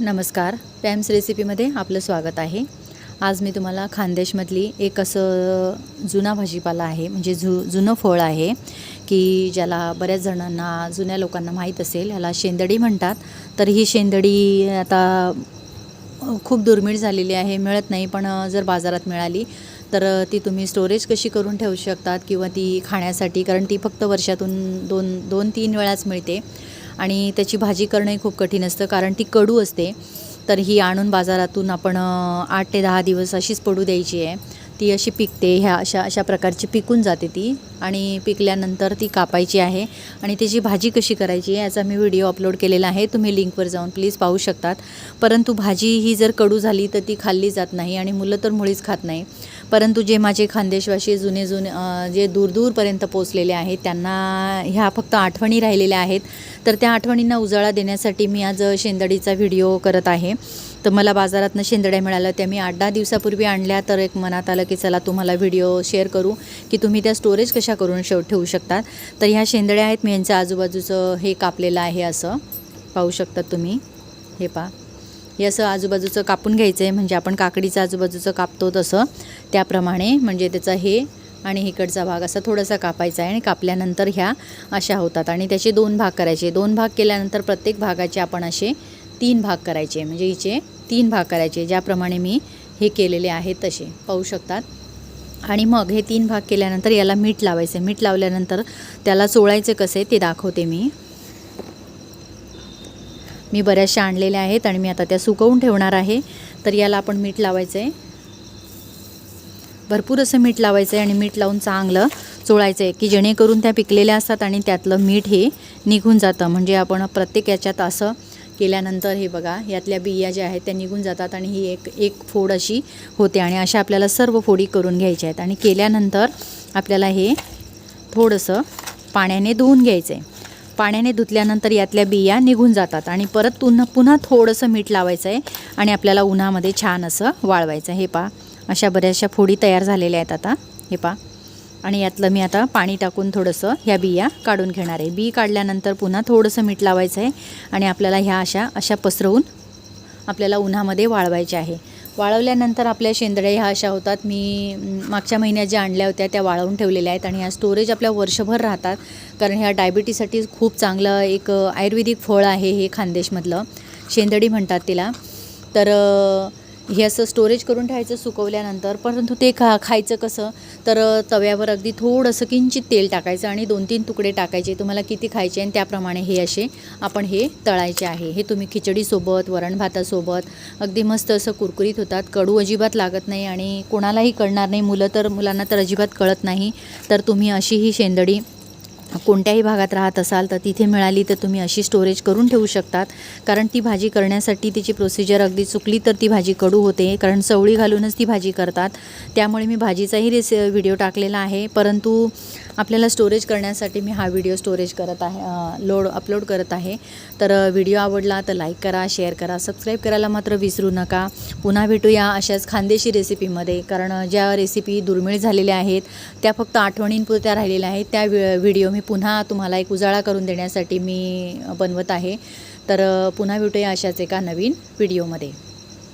नमस्कार. पॅम्स रेसिपीमध्ये आपलं स्वागत आहे. आज मी तुम्हाला खानदेशमधली एक असं जुना भाजीपाला आहे म्हणजे जु जुनं फळ आहे की ज्याला बऱ्याच जणांना जुन्या लोकांना माहीत असेल ह्याला शेंदडी म्हणतात. तर ही शेंदडी आता खूप दुर्मिळ झालेली आहे मिळत नाही पण जर बाजारात मिळाली तर ती तुम्ही स्टोरेज कशी करून ठेवू शकतात किंवा ती खाण्यासाठी कारण ती फक्त वर्षातून दोन दोन तीन वेळाच मिळते. आणि त्याची भाजी करणंही खूप कठीण असतं कारण ती कडू असते. तर ही आणून बाजारातून आपण आठ ते दहा दिवस अशीच पडू द्यायची आहे. ती अशी पिकते ह्या अशा अशा प्रकारची पिकून जाते ती आणि पिकल्यानंतर ती कापायची आहे आणि त्याची भाजी कशी करायची याचा मी व्हिडिओ अपलोड केलेला आहे तुम्ही लिंकवर जाऊन प्लीज पाहू शकतात. परंतु भाजी ही जर कडू झाली तर ती खाल्ली जात नाही आणि मुलं तर मुळीच खात नाही. परंतु जे माझे खानदेशवासी जुने जुने जे दूरदूरपर्यंत पोचलेले आहेत त्यांना ह्या फक्त आठवणी राहिलेल्या आहेत. तर त्या आठवणींना उजाळा देण्यासाठी मी आज शेंदडीचा व्हिडिओ करत आहे. तर मला बाजारातनं शेंदड्या मिळाल्या. त्या मी आठ दहा दिवसापूर्वी आणल्या. तर एक मनात आलं की चला तुम्हाला व्हिडिओ शेअर करू की तुम्ही त्या स्टोरेज कशा करून शेव ठेवू शकतात. तर ह्या शेंदड्या आहेत. मी यांच्या आजूबाजूचं हे कापलेलं आहे असं. पाहू शकतात तुम्ही. हे पा हे असं आजूबाजूचं कापून घ्यायचं आहे म्हणजे आपण काकडीचं आजूबाजूचं कापतो तसं. त्याप्रमाणे म्हणजे त्याचं हे आणि इकडचा भाग असा थोडासा कापायचा आहे आणि कापल्यानंतर ह्या अशा होतात. आणि त्याचे दोन भाग करायचे. दोन भाग केल्यानंतर प्रत्येक भागाचे आपण असे तीन भाग करायचे. म्हणजे हिचे तीन भाग करायचे ज्याप्रमाणे मी हे केलेले आहेत तसे. पाहू शकतात? आणि मग हे तीन भाग केल्यानंतर याला मीठ लावायचं. मीठ लावल्यानंतर त्याला चोळायचे कसे ते दाखवते मी. मी बऱ्याचशा आणलेल्या आहेत आणि मी आता त्या सुकवून ठेवणार आहे. तर याला आपण मीठ लावायचं. आहे भरपूर असं मीठ लावायचं आहे आणि मीठ लावून चांगलं चोळायचं आहे की जेणेकरून त्या पिकलेल्या असतात आणि त्यातलं मीठ हे निघून जातं. म्हणजे आपण प्रत्येक याच्यात असं केल्यानंतर हे बघा यातल्या बिया ज्या आहेत त्या निघून जातात आणि ही एक एक फोड अशी होते आणि अशा आपल्याला सर्व फोडी करून घ्यायच्या आहेत. आणि केल्यानंतर आपल्याला हे थोडंसं पाण्याने धुवून घ्यायचं आहे पाण्याने धुतल्यानंतर यातल्या बिया निघून जातात आणि परत पुन्हा पुन्हा थोडंसं मीठ लावायचं आहे आणि आपल्याला उन्हामध्ये छान असं वाळवायचं आहे हे पा अशा बऱ्याचशा फोडी तयार झालेल्या आहेत आता. हे पा आणि यातलं मी आता पाणी टाकून थोडंसं ह्या बिया काढून घेणार आहे. बी काढल्यानंतर पुन्हा थोडंसं मीठ लावायचं आहे आणि आपल्याला ह्या अशा अशा पसरवून आपल्याला उन्हामध्ये वाळवायच्या आहे. वाळवल्यानंतर आपल्या शेंदड्या ह्या अशा होतात. मी मागच्या महिन्यात ज्या आणल्या होत्या त्या वाळवून ठेवलेल्या आहेत आणि ह्या स्टोरेज आपल्या वर्षभर राहतात. कारण ह्या डायबिटीसाठी खूप चांगलं एक आयुर्वेदिक फळ आहे हे खानदेशमधलं. शेंदडी म्हणतात तिला. तर हे असं स्टोरेज करून ठेवायचं सुकवल्यानंतर परंतु ते खा खायचं कसं? तर तव्यावर अगदी थोडंसं किंचित तेल टाकायचं आणि दोन तीन तुकडे टाकायचे. तुम्हाला किती खायचे आणि त्याप्रमाणे हे असे आपण हे तळायचे आहे. हे तुम्ही खिचडीसोबत वरण भातासोबत अगदी मस्त असं कुरकुरीत होतात. कडू अजिबात लागत नाही आणि कोणालाही कळणार नाही. मुलं तर मुलांना तर अजिबात कळत नाही. तर तुम्ही अशी ही शेंदडी कोणत्याही भागात राहत असाल तर तिथे मिळाली तर तुम्ही अशी स्टोरेज करून ठेवू शकतात. कारण ती भाजी करण्यासाठी तिची प्रोसिजर अगदी चुकली तर ती भाजी कडू होते. कारण चवळी घालूनच ती भाजी करतात. त्यामुळे मी भाजीचाही रेसि व्हिडिओ टाकलेला आहे. परंतु आपल्याला स्टोरेज करण्यासाठी मी हा व्हिडिओ स्टोरेज करत आहे लोड अपलोड करत आहे. तर व्हिडिओ आवडला तर लाईक करा शेअर करा सबस्क्राईब करायला मात्र विसरू नका. पुन्हा भेटूया अशाच खानदेशी रेसिपीमध्ये कारण ज्या रेसिपी दुर्मिळ झालेल्या आहेत त्या फक्त आठवणींपुरत्या राहिलेल्या आहेत. त्या व्हिडिओ मी पुन्हा तुम्हाला एक उजाळा करून देण्यासाठी मी बनवत आहे. तर पुन्हा भेटूया अशाच एका नवीन व्हिडिओमध्ये.